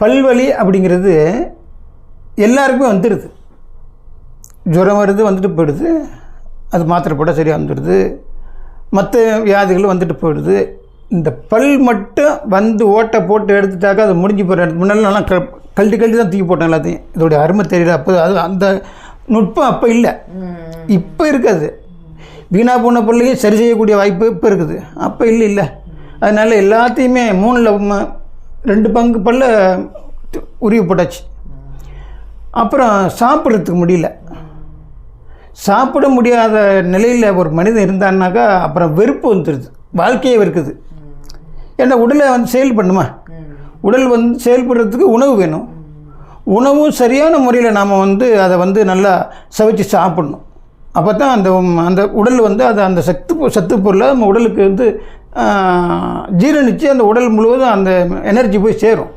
பல்வலி அப்படிங்கிறது எல்லாருக்குமே வந்துடுது. ஜுரம் வருது வந்துட்டு போயிடுது. அது மாத்திரை போட்டால் சரியாக வந்துடுது. மற்ற வியாதிகள் வந்துட்டு போயிடுது. இந்த பல் மட்டும் வந்து ஓட்டை போட்டு எடுத்துட்டாக்கா அது முடிஞ்சு போகிற இடத்து முன்னாடி நல்லா க கழட்டி கழட்டி தான் தூக்கி போட்டேன் எல்லாத்தையும். இதோடைய அருமை தெரியல. அப்போ அது அந்த நுட்பம் அப்போ இல்லை. இப்போ இருக்காது. வீணாக போன பல்லையும் சரி செய்யக்கூடிய வாய்ப்பு இப்போ இருக்குது. அப்போ இல்லை இல்லை. அதனால் எல்லாத்தையுமே மூணில் ரெண்டு பங்கு பல்ல உருவி போட்டாச்சு. அப்புறம் சாப்பிட்றதுக்கு முடியல. சாப்பிட முடியாத நிலையில் ஒரு மனிதன் இருந்தான்னாக்கா அப்புறம் வெறுப்பு வந்துடுது வாழ்க்கையே வெறுக்குது. ஏன்னா உடலை வந்து செயல் பண்ணுமா? உடல் வந்து செயல்படுறதுக்கு உணவு வேணும். உணவும் சரியான முறையில் நாம் வந்து அதை வந்து நல்லா சவைச்சு சாப்பிடணும். அப்போ தான் அந்த அந்த உடல் வந்து அதை அந்த சத்து சத்து பொருளை நம்ம உடலுக்கு வந்து ஜீரணித்து அந்த உடல் முழுவதும் அந்த எனர்ஜி போய் சேரும்.